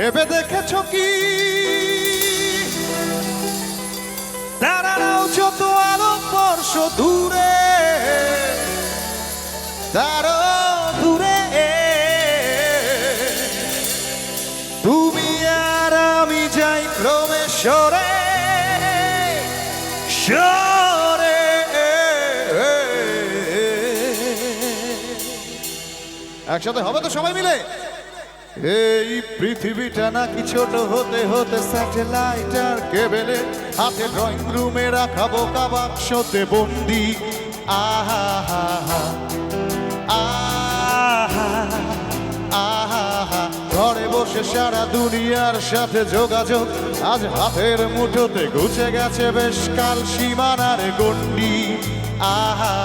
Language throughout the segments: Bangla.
ভেবে দেখেছ কি? তারাও যত আলোকবর্ষ দূরে। তারও দূরে। তুমি আর আমি যাই ক্রমে সরে সরে একসাথে হবে তো সবাই মিলে? এই পৃথিবীটা নাকি ছোট হতে হতে স্যাটেলাইট আর কেবেলে হাতে ড্রয়িং রুমে রাখা বোকা বাক্সতে বন্দি। আহা আহা আহা ঘরে বসে সারা দুনিয়ার সাথে যোগাযোগ, আজ হাতের মুঠোতে ঘুচে গেছে বেশ কাল সীমানার গন্ডি আহা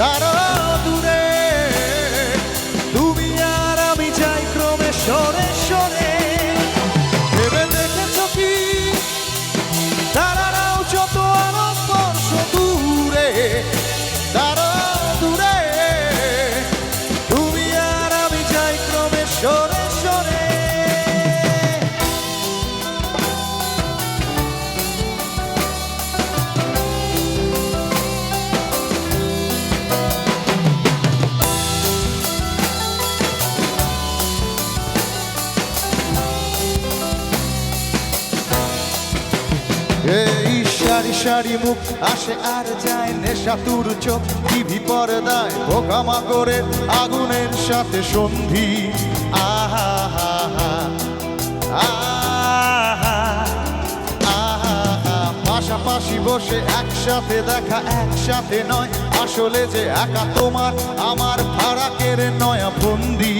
তারা সারি মুখ, আসে আর যায় নেশা তুর চোখ। টিভি পর্দায় পোকামা করে আগুনের সাথে সন্ধি। পাশাপাশি বসে একসাথে দেখা, একসাথে নয়। আসলে যে একা তোমার, আমার ফারাকের নয়া বন্দি।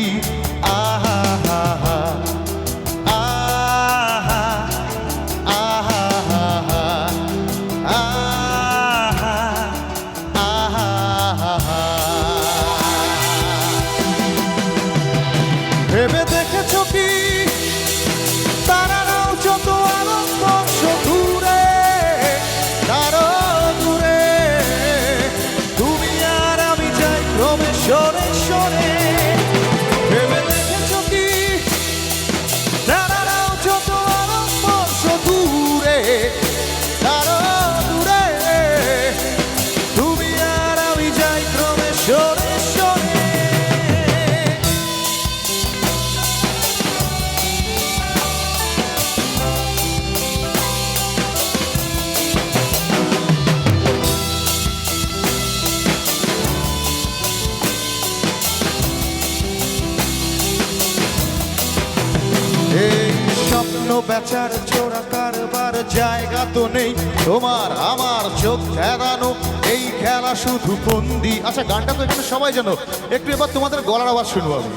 বেচার চোরা কারবার জায়গা তো নেই। তোমার আমার চোখ ফেরানো, এই খেলা শুধু বন্দি। আচ্ছা গানটা তো এখানে সবাই জানো। একটু এবার তোমাদের গলার আওয়াজ শুনব আমি।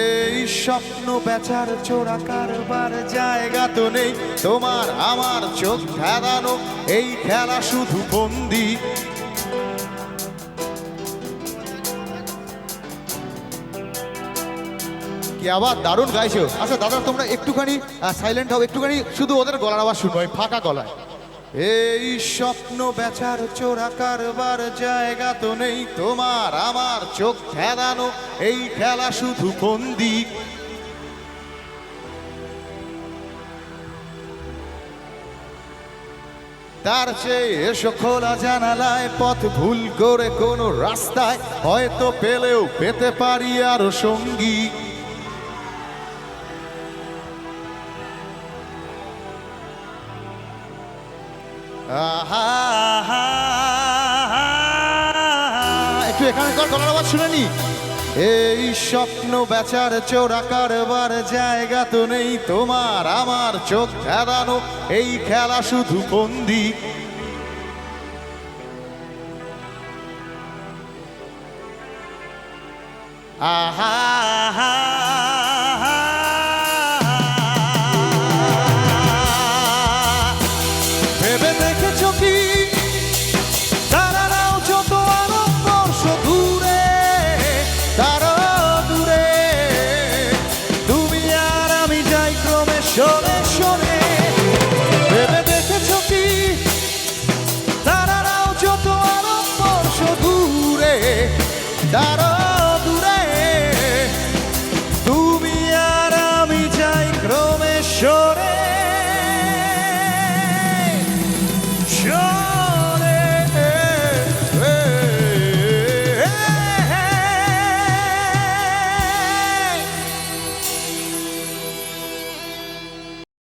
এই স্বপ্ন বেচার চোরা কারবার জায়গা তো নেই। তোমার আমার চোখ ফেরানো, এই খেলা শুধু বন্দি। কি আবার দারুণ গাইছো? আচ্ছা দাদা, তোমরা একটুখানি সাইলেন্ট হও, একটুখানি, শুধু ওদের গলার আওয়াজ শুনব ফাঁকা গলায়। এই স্বপ্ন বেচার চোরা কারবার জায়গা তো নেই তোমার, আমার চোখ ফেরানো এই খেলা শুধু বন্দি তার চেয়ে এসো খোলা জানালায়, পথ ভুল করে কোনো রাস্তায়, হয়তো পেলেও পেতে পারি আরও সঙ্গী। একটু এখানকার গলার আওয়াজ শুনে নি। এই স্বপ্ন বেচার চোরা কারবার জায়গা তো নেই তোমার, আমার চোখ ফেরানো, এই খেলা শুধু বন্দি। আহা! Show